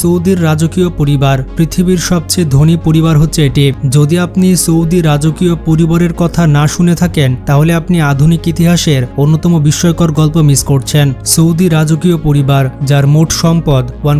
সৌদির রাজকীয় পরিবার, পৃথিবীর সবচেয়ে ধনী পরিবার হচ্ছে এটি। যদি আপনি সৌদি রাজকীয় পরিবারের কথা না শুনে থাকেন, তাহলে আপনি আধুনিক ইতিহাসের অন্যতম বিস্ময়কর গল্প মিস করছেন। সৌদি রাজকীয় পরিবার, যার মোট সম্পদ ওয়ান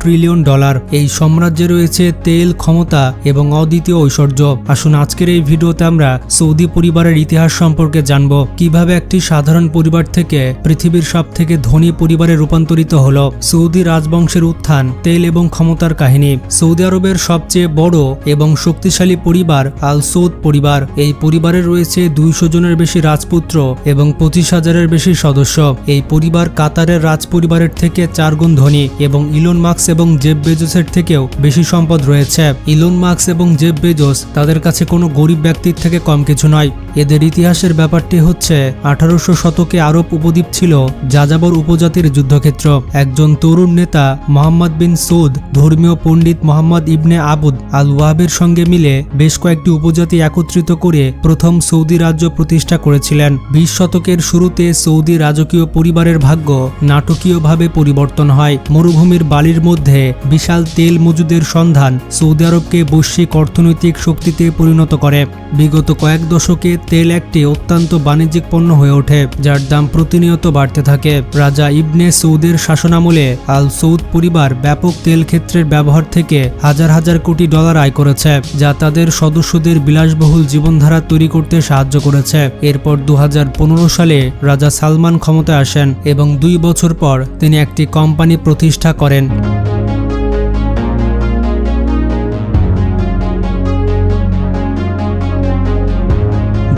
ট্রিলিয়ন ডলার এই সাম্রাজ্যে রয়েছে তেল, ক্ষমতা এবং অদ্বিতীয় ঐশ্বর্য। আসুন আজকের এই ভিডিওতে আমরা সৌদি পরিবারের ইতিহাস সম্পর্কে জানব। কীভাবে একটি সাধারণ পরিবার থেকে পৃথিবীর সব থেকে ধনী পরিবারে রূপান্তরিত হল। সৌদি রাজবংশের উত্থান তেল এবং ক্ষমতার কাহিনী। সৌদি আরবের সবচেয়ে বড় এবং শক্তিশালী পরিবার আল সৌদ পরিবার। এই পরিবারে রয়েছে দুইশো জনের বেশি রাজপুত্র এবং পঁচিশ হাজারের বেশি সদস্য। এই পরিবার কাতারের রাজ পরিবারের থেকে চারগুণ ধনী এবং ইলন মার্কস এবং জেব বেজোসের থেকেও বেশি সম্পদ রয়েছে। ইলন মার্কস এবং জেব বেজোস তাদের কাছে কোনো গরিব ব্যক্তির থেকে কম কিছু নয়। এদের ইতিহাসের ব্যাপারটি হচ্ছে, আঠারোশো শতকে আরব উপদ্বীপ ছিল যাযাবর উপজাতির যুদ্ধক্ষেত্র। একজন তরুণ নেতা, মোহাম্মদ বিন সৌদ, ধর্মীয় পণ্ডিত মোহাম্মদ ইবনে আবুদ আল ওয়াহাবের সঙ্গে মিলে বেশ কয়েকটি উপজাতি একত্রিত করে প্রথম সৌদি রাজ্য প্রতিষ্ঠা করেছিলেন। বিশ শতকের শুরুতে সৌদি রাজকীয় পরিবারের ভাগ্য নাটকীয়ভাবে পরিবর্তন হয়। মরুভূমির বালির মধ্যে বিশাল তেল মজুদের সন্ধান সৌদি আরবকে বৈশ্বিক অর্থনৈতিক শক্তিতে পরিণত করে। বিগত কয়েক দশকে তেল একটি অত্যন্ত বাণিজ্যিক পণ্য হয়ে ওঠে, যার দাম প্রতিনিয়ত বাড়তে থাকে। রাজা ইবনে সৌদের শাসনামলে আল সৌদ পরিবার ব্যাপক তেল ক্ষেত্রের ব্যবহার থেকে হাজার হাজার কোটি ডলার আয় করেছে, যা তাদের সদস্যদের বিলাসবহুল জীবনধারা তৈরি করতে সাহায্য করেছে। এরপর দু হাজার পনেরো সালে রাজা সালমান ক্ষমতায় আসেন এবং দুই বছর পর তিনি একটি কোম্পানি প্রতিষ্ঠা করেন।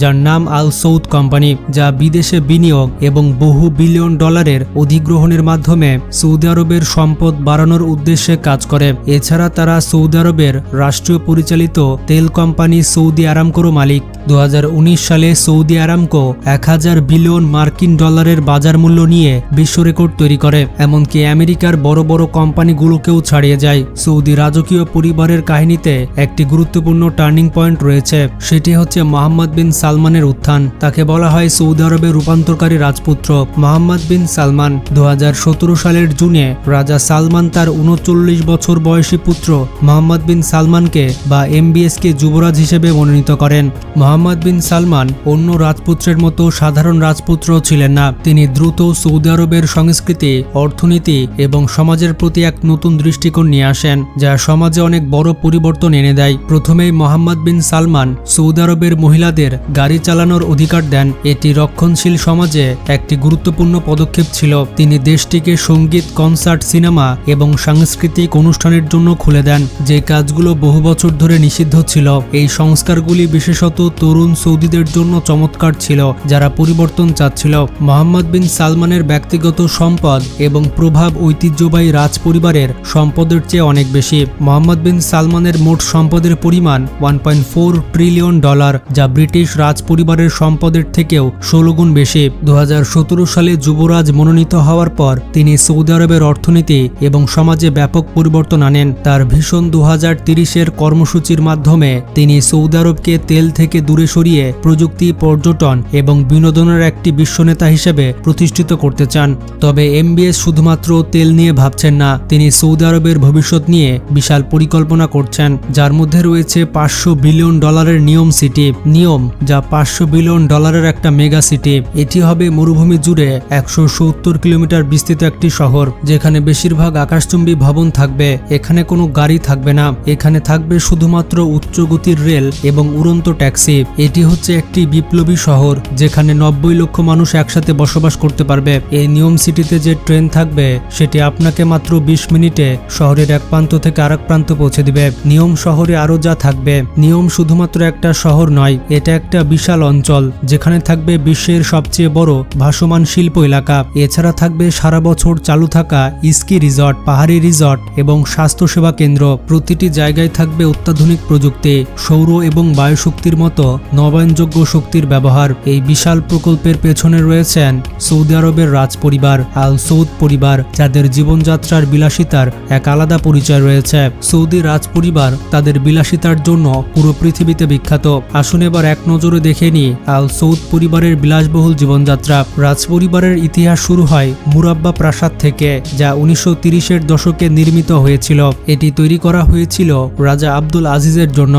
যার নাম আল সৌদ কোম্পানি, যা বিদেশে বিনিয়োগ এবং বহু বিলিয়ন ডলারের অধিগ্রহণের মাধ্যমে সৌদি আরবের সম্পদ বাড়ানোর উদ্দেশ্যে কাজ করে। এছাড়া তারা সৌদি আরবের রাষ্ট্রীয় পরিচালিত তেল কোম্পানি সৌদি আরামকোর মালিক। দুহাজার উনিশ সালে সৌদি আরামকো এক হাজার বিলিয়ন মার্কিন ডলারের বাজার মূল্য নিয়ে বিশ্ব রেকর্ড তৈরি করে, এমনকি আমেরিকার বড় বড় কোম্পানিগুলোকেও ছাড়িয়ে যায়। সৌদি রাজকীয় পরিবারের কাহিনীতে একটি গুরুত্বপূর্ণ টার্নিং পয়েন্ট রয়েছে, সেটি হচ্ছে মোহাম্মদ বিন সালমানের উত্থান। তাকে বলা হয় সৌদি আরবের রূপান্তরকারী রাজপুত্র মোহাম্মদ বিন সালমান। দু হাজার সতেরো সালের জুনে রাজা সালমান তার উনচল্লিশ বছর বয়সী পুত্র মোহাম্মদ বিন সালমানকে বা এমবিএসকে যুবরাজ হিসেবে মনোনীত করেন। মোহাম্মদ বিন সালমান অন্য রাজপুত্রের মতো সাধারণ রাজপুত্র ছিলেন না। তিনি দ্রুত সৌদি আরবের সংস্কৃতি, অর্থনীতি এবং সমাজের প্রতি এক নতুন দৃষ্টিকোণ নিয়ে আসেন, যা সমাজে অনেক বড় পরিবর্তন এনে দেয়। প্রথমেই মোহাম্মদ বিন সালমান সৌদি আরবের মহিলাদের গাড়ি চালানোর অধিকার দেন এটি রক্ষণশীল সমাজে একটি গুরুত্বপূর্ণ পদক্ষেপ ছিল। তিনি দেশটিকে সংগীত, কনসার্ট, সিনেমা এবং সাংস্কৃতিক অনুষ্ঠানের জন্য খুলে দেন, যে কাজগুলো বহু বছর ধরে নিষিদ্ধ ছিল। এই সংস্কারগুলি বিশেষত তরুণ সৌদিদের জন্য চমৎকার ছিল, যারা পরিবর্তন চাচ্ছিল। মোহাম্মদ বিন সালমানের ব্যক্তিগত সম্পদ এবং প্রভাব ঐতিহ্যবাহী রাজ পরিবারের সম্পদের চেয়ে অনেক বেশি। মোহাম্মদ বিন সালমানের মোট সম্পদের পরিমাণ one point four trillion dollar যা ব্রিটিশ রাজ পরিবারের সম্পদের থেকেও ষোলো গুণ বেশি। দু হাজার সতেরো সালে যুবরাজ মনোনীত হওয়ার পর তিনি সৌদি আরবের অর্থনীতি এবং সমাজে ব্যাপক পরিবর্তন আনেন। তার ভীষণ দু হাজার তিরিশের কর্মসূচির মাধ্যমে তিনি সৌদি আরবকে তেল থেকে দূরে সরিয়ে প্রযুক্তি, পর্যটন এবং বিনোদনের একটি বিশ্বনেতা হিসেবে প্রতিষ্ঠিত করতে চান। তবে এমবিএস শুধুমাত্র তেল নিয়ে ভাবছেন না, তিনি সৌদি আরবের ভবিষ্যৎ নিয়ে বিশাল পরিকল্পনা করছেন। যার মধ্যে রয়েছে পাঁচশো বিলিয়ন ডলারের নিয়ম সিটি। নিয়ম যা পাঁচশো বিলিয়ন ডলারের একটা মেগা সিটি। এটি হবে মরুভূমি জুড়ে একশো সত্তর কিলোমিটার বিস্তৃত একটি শহর, যেখানে বেশিরভাগ আকাশচুম্বী ভবন থাকবে, এখানে কোনো গাড়ি থাকবে না। এখানে থাকবে শুধুমাত্র উচ্চ গতির রেল এবং উড়ন্ত ট্যাক্সি। এটি হচ্ছে একটি বিপ্লবী শহর, যেখানে নব্বই লক্ষ মানুষ একসাথে বসবাস করতে পারবে। এই নিয়ম সিটিতে যে ট্রেন থাকবে, সেটি আপনাকে মাত্র বিশ মিনিটে শহরের এক প্রান্ত থেকে আরেক প্রান্ত পৌঁছে দিবে। নিয়ম শহরে আরও যা থাকবে, নিয়ম শুধুমাত্র একটা শহর নয়, এটা একটা বিশাল অঞ্চল, যেখানে থাকবে বিশ্বের সবচেয়ে বড় ভাসমান শিল্প এলাকা। এছাড়া থাকবে সারা বছর চালু থাকা স্কি রিসর্ট, পাহাড়ি রিসর্ট এবং স্বাস্থ্যসেবা কেন্দ্র। প্রতিটি জায়গায় থাকবে অত্যাধুনিক প্রযুক্তি, সৌর এবং বায়ুশক্তির মতো নবায়নযোগ্য শক্তির ব্যবহার। এই বিশাল প্রকল্পের পেছনে রয়েছেন সৌদি আরবের রাজ পরিবার আল সৌদ পরিবার, যাদের জীবনযাত্রার বিলাসিতার এক আলাদা পরিচয় রয়েছে। সৌদি রাজ পরিবার তাদের বিলাসিতার জন্য পুরো পৃথিবীতে বিখ্যাত। আসুন এবার এক নজর নজরে দেখেনি আল সৌদ পরিবারের বিলাসবহুল জীবনযাত্রা রাজ পরিবারের ইতিহাস শুরু হয় মুরাব্বা প্রাসাদ থেকে, যা উনিশশো তিরিশের দশকে নির্মিত হয়েছিল। এটি তৈরি করা হয়েছিল রাজা আব্দুল আজিজের জন্য।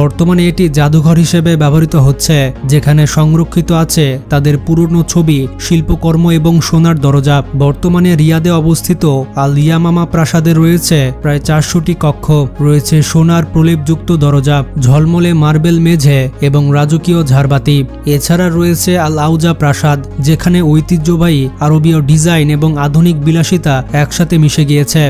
বর্তমানে এটি জাদুঘর হিসেবে ব্যবহৃত হচ্ছে, যেখানে সংরক্ষিত আছে তাদের পুরনো ছবি, শিল্পকর্ম এবং সোনার দরজা। বর্তমানে রিয়াদে অবস্থিত আল ইয়ামামা প্রাসাদে রয়েছে প্রায় চারশোটি কক্ষ। রয়েছে সোনার প্রলেপযুক্ত দরজা, ঝলমলে মার্বেল মেঝে এবং রাজকীয় ঝাড়বাতি। এছাড়া রয়েছে আল আউজা প্রাসাদ, যেখানে ঐতিহ্যবাহী আরবীয় ডিজাইন এবং আধুনিক বিলাসিতা একসাথে মিশে গিয়েছে।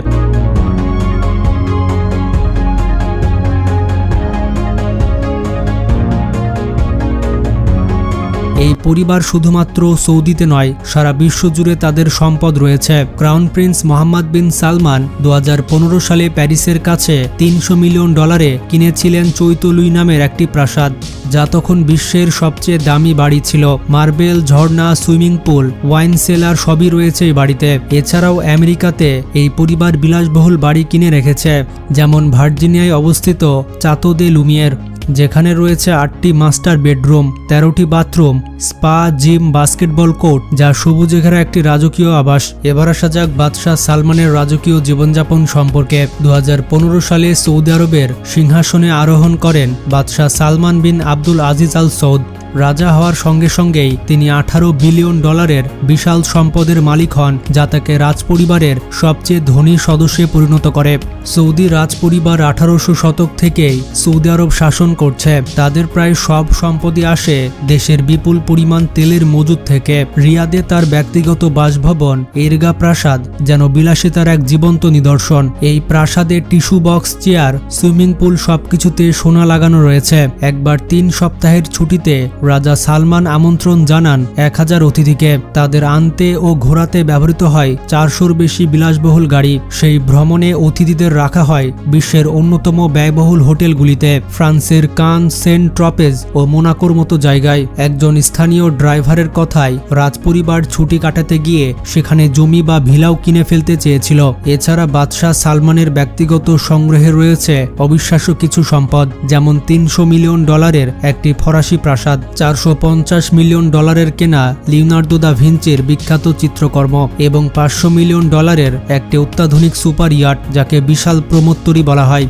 এই পরিবার শুধুমাত্র সৌদিতে নয়, সারা বিশ্ব জুড়ে তাদের সম্পদ রয়েছে। Crown prince Mohammed bin Salman দু হাজার পনেরো সালে প্যারিসের কাছে তিনশো মিলিয়ন ডলারে কিনেছিলেন চৈতলুই নামের একটি প্রাসাদ, যা তখন বিশ্বের সবচেয়ে দামি বাড়ি ছিল। মার্বেল, ঝর্ণা, সুইমিং পুল, ওয়াইন সেলার সবই রয়েছে এই বাড়িতে। এছাড়াও আমেরিকাতে এই পরিবার বিলাসবহুল বাড়ি কিনে রেখেছে, যেমন ভার্জিনিয়ায় অবস্থিত চাতো দে লুমিয়ের। যেখানে রয়েছে আটটি মাস্টার বেডরুম, তেরোটি bathroom, spa, gym, basketball court, যা সবুজে ঘেরা একটি রাজকীয় আবাস। এবার আসা যাক বাদশাহ সালমানের রাজকীয় জীবনযাপন সম্পর্কে। দু হাজার পনেরো সালে সৌদি আরবের সিংহাসনে আরোহণ করেন বাদশাহ সালমান বিন আব্দুল আজিজ আল সৌদ রাজা হওয়ার সঙ্গে সঙ্গেই তিনি আঠারো বিলিয়ন ডলারের বিশাল সম্পদের মালিক হন, যা তাকে রাজপরিবারের সবচেয়ে ধনী সদস্যে পরিণত করে। সৌদি রাজপরিবার আঠারোশো শতক থেকেই সৌদি আরব শাসন করছে। তাদের প্রায় সব সম্পদই আসে দেশের বিপুল পরিমাণ তেলের মজুদ থেকে। রিয়াদে তার ব্যক্তিগত বাসভবন এরগা প্রাসাদ, যেন বিলাসিতার এক জীবন্ত নিদর্শন। এই প্রাসাদে tissue box, chair, swimming pool সবকিছুতে সোনা লাগানো রয়েছে। একবার তিন সপ্তাহের ছুটিতে রাজা সালমান আমন্ত্রণ জানান এক হাজার অতিথিকে। তাদের আনতে ও ঘোরাতে ব্যবহৃত হয় চারশোর বেশি বিলাসবহুল গাড়ি। সেই ভ্রমণে অতিথিদের রাখা হয় বিশ্বের অন্যতম ব্যয়বহুল হোটেলগুলিতে। ফ্রান্সের কান সেন্ট ট্রপেজ ও মোনাকোর মতো জায়গায় একজন স্থানীয় ড্রাইভারের কথায় রাজপরিবার ছুটি কাটাতে গিয়ে সেখানে জমি বা ভিলাও কিনে ফেলতে চেয়েছিল। এছাড়া বাদশাহ সালমানের ব্যক্তিগত সংগ্রহে রয়েছে অবিশ্বাস্য কিছু সম্পদ, যেমন তিনশো মিলিয়ন ডলারের একটি ফরাসি প্রাসাদ। চারশো পঞ্চাশ মিলিয়ন ডলারের কেনা লিওনার্দো দা ভিঞ্চের বিখ্যাত চিত্রকর্ম এবং পাঁচশো মিলিয়ন ডলারের একটি অত্যাধুনিক সুপার ইয়াট যাকে বিশাল প্রমোত্তরী বলা হয়।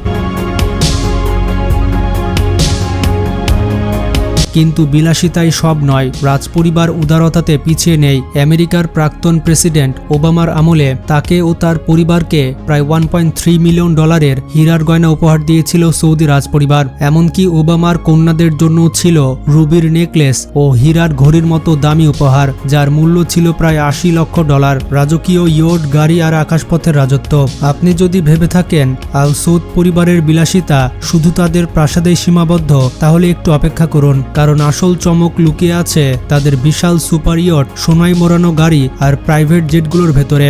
কিন্তু বিলাসিতাই সব নয়। রাজপরিবার উদারতাতে পিছিয়ে নেই। আমেরিকার প্রাক্তন প্রেসিডেন্ট ওবামার আমলে তাকে ও তার পরিবারকে প্রায় ওয়ান মিলিয়ন ডলারের হীরার গয়না উপহার দিয়েছিল সৌদি রাজপরিবার। এমনকি ওবামার কন্যাদের জন্য ছিল রুবির নেকলেস ও হীরার ঘড়ির মতো দামি উপহার, যার মূল্য ছিল প্রায় আশি লক্ষ ডলার। রাজকীয় ইয়োট গাড়ি আর আকাশপথের রাজত্ব। আপনি যদি ভেবে থাকেন, আল সৌদ পরিবারের বিলাসিতা শুধু তাদের প্রাসাদে সীমাবদ্ধ, তাহলে একটু অপেক্ষা করুন। কারণ আসল চমক লুকিয়ে আছে তাদের বিশাল সুপার ইয়ট, সোনাই মোড়ানো গাড়ি আর প্রাইভেট জেটগুলোর ভেতরে।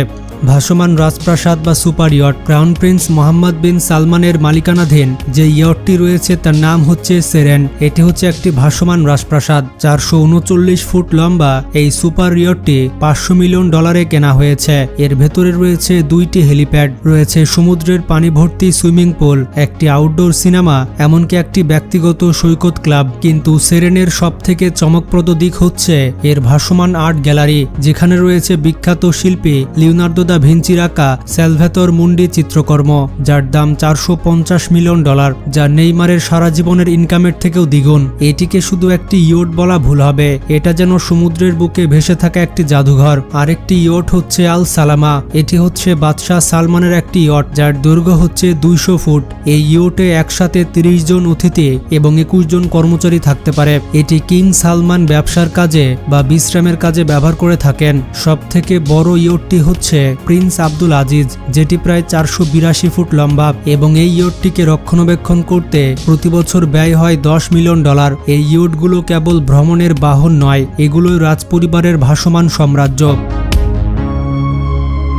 ভাসমান রাজপ্রাসাদ বা super yacht. Crown prince Mohammed bin সালমানের মালিকানাধীন যে ইয়টটি রয়েছে তার নাম হচ্ছে সেরেন। এটি হচ্ছে একটি ভাসমান রাজপ্রাসাদ, চারশো উনচল্লিশ ফুট লম্বা। এই সুপার ইয়টটি পাঁচশো মিলিয়ন ডলারে কেনা হয়েছে। এর ভেতরে রয়েছে দুইটি হেলিপ্যাড, রয়েছে সমুদ্রের পানি ভর্তি সুইমিং পুল, একটি আউটডোর সিনেমা, এমনকি একটি ব্যক্তিগত সৈকত ক্লাব। কিন্তু সেরেনের সব থেকে চমকপ্রদ দিক হচ্ছে এর ভাসমান আর্ট গ্যালারি, যেখানে রয়েছে বিখ্যাত শিল্পী লিওনার্দো দা ভিঞ্চির আঁকা স্যালভেতর মুন্ডি চিত্রকর্ম, যার দাম চারশো পঞ্চাশ মিলিয়ন ডলার, যা নেইমারের সারা জীবনের ইনকামের থেকেও দ্বিগুণ। এটিকে শুধু একটি ইয়োট বলা ভুল হবে। এটা যেন সমুদ্রের বুকে ভেসে থাকা একটি জাদুঘর। আরেকটি ইয়োট হচ্ছে আল সালামা। এটি হচ্ছে বাদশাহ সালমানের একটি ইয়ট, যার দৈর্ঘ্য হচ্ছে দুইশো ফুট। এই ইয়োটে একসাথে তিরিশ জন অতিথি এবং একুশ জন কর্মচারী থাকতে পারে। এটি কিং সালমান ব্যবসার কাজে বা বিশ্রামের কাজে ব্যবহার করে থাকেন। সব থেকে বড় ইয়োটটি হচ্ছে প্রিন্স আব্দুল আজিজ, যেটি প্রায় চারশো বিরাশি ফুট লম্বা এবং এই ইয়টটিকে রক্ষণাবেক্ষণ করতে প্রতি বছর ব্যয় হয় দশ মিলিয়ন ডলার। এই ইয়টগুলো কেবল ভ্রমণের বাহন নয়, এগুলোই রাজপরিবারের ভাসমান সাম্রাজ্য।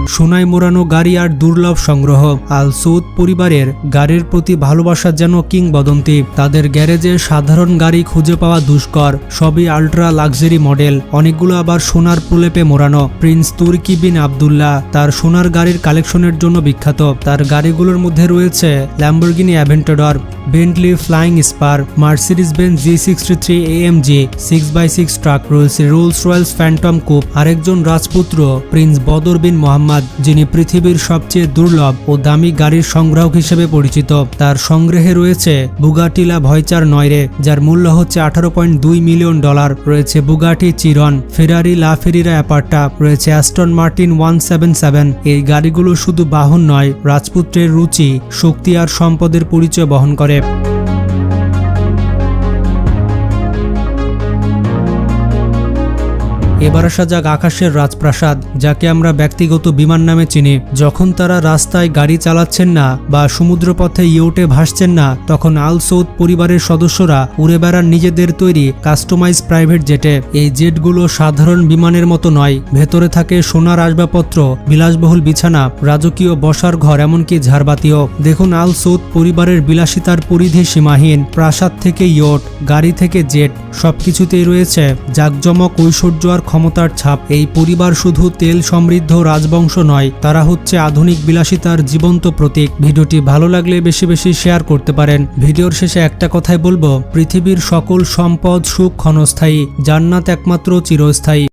সোনায় মোড়ানো গাড়ি আর দুর্লভ সংগ্রহ। আল সৌদ পরিবারের গাড়ির প্রতি ভালোবাসা যেন কিংবদন্তি। তাদের গ্যারেজে সাধারণ গাড়ি খুঁজে পাওয়া দুষ্কর, সবই আল্ট্রা লাক্সারি মডেল। অনেকগুলো আবার সোনার প্রলেপে মোড়ানো প্রিন্স তুর্কি বিন আবদুল্লাহ। তার সোনার গাড়ির কালেকশনের জন্য বিখ্যাত। তার গাড়িগুলোর মধ্যে রয়েছে Lamborghini Aventador Bentley Flying Spur Mercedes Benz G sixty three AMG six by six truck রয়েছে রোলস রয়েলস ফ্যান্টম কুপ আরেকজন রাজপুত্র প্রিন্স বদর বিন মোহাম্মদ, যিনি পৃথিবীর সবচেয়ে দুর্লভ ও দামি গাড়ির সংগ্রাহক হিসেবে পরিচিত। তার সংগ্রহে রয়েছে বুগাটিলা ভয়চার নয়রে, যার মূল্য হচ্ছে আঠারো পয়েন্ট দুই মিলিয়ন ডলার। রয়েছে Bugatti Chiron, Ferrari LaFerrari Aperta, রয়েছে Aston Martin one seven seven. এই গাড়িগুলো শুধু বাহন নয়, রাজপুত্রের রুচি, শক্তি আর সম্পদের পরিচয় বহন করে। で。এবার আসা যাক আকাশের রাজপ্রাসাদ, যাকে আমরা ব্যক্তিগত বিমান নামে চিনি। যখন তারা রাস্তায় গাড়ি চালাচ্ছেন না বা সমুদ্রপথে ইয়োটে ভাসছেন না, তখন আল সৌদ পরিবারের সদস্যরা উড়ে বেড়ান নিজেদের তৈরি কাস্টমাইজ প্রাইভেট জেটে। এই জেটগুলো সাধারণ বিমানের মতো নয়, ভেতরে থাকে সোনার আসবাবপত্র, বিলাসবহুল বিছানা, রাজকীয় বসার ঘর, এমনকি ঝাড়বাতিও। দেখুন আল সৌদ পরিবারের বিলাসিতার পরিধি সীমাহীন, প্রাসাদ থেকে ইয়ট, গাড়ি থেকে জেট, সবকিছুতেই রয়েছে জাকজমক ঐশ্বর্য আর ক্ষমতার ছাপ। এই পরিবার শুধু তেল সমৃদ্ধ রাজবংশ নয়, তারা হচ্ছে আধুনিক বিলাসিতার জীবন্ত প্রতীক। ভিডিওটি ভালো লাগলে বেশি বেশি শেয়ার করতে পারেন। ভিডিওর শেষে একটা কথাই বলব, পৃথিবীর সকল সম্পদ, সুখ ক্ষণস্থায়ী, জান্নাত একমাত্র চিরস্থায়ী।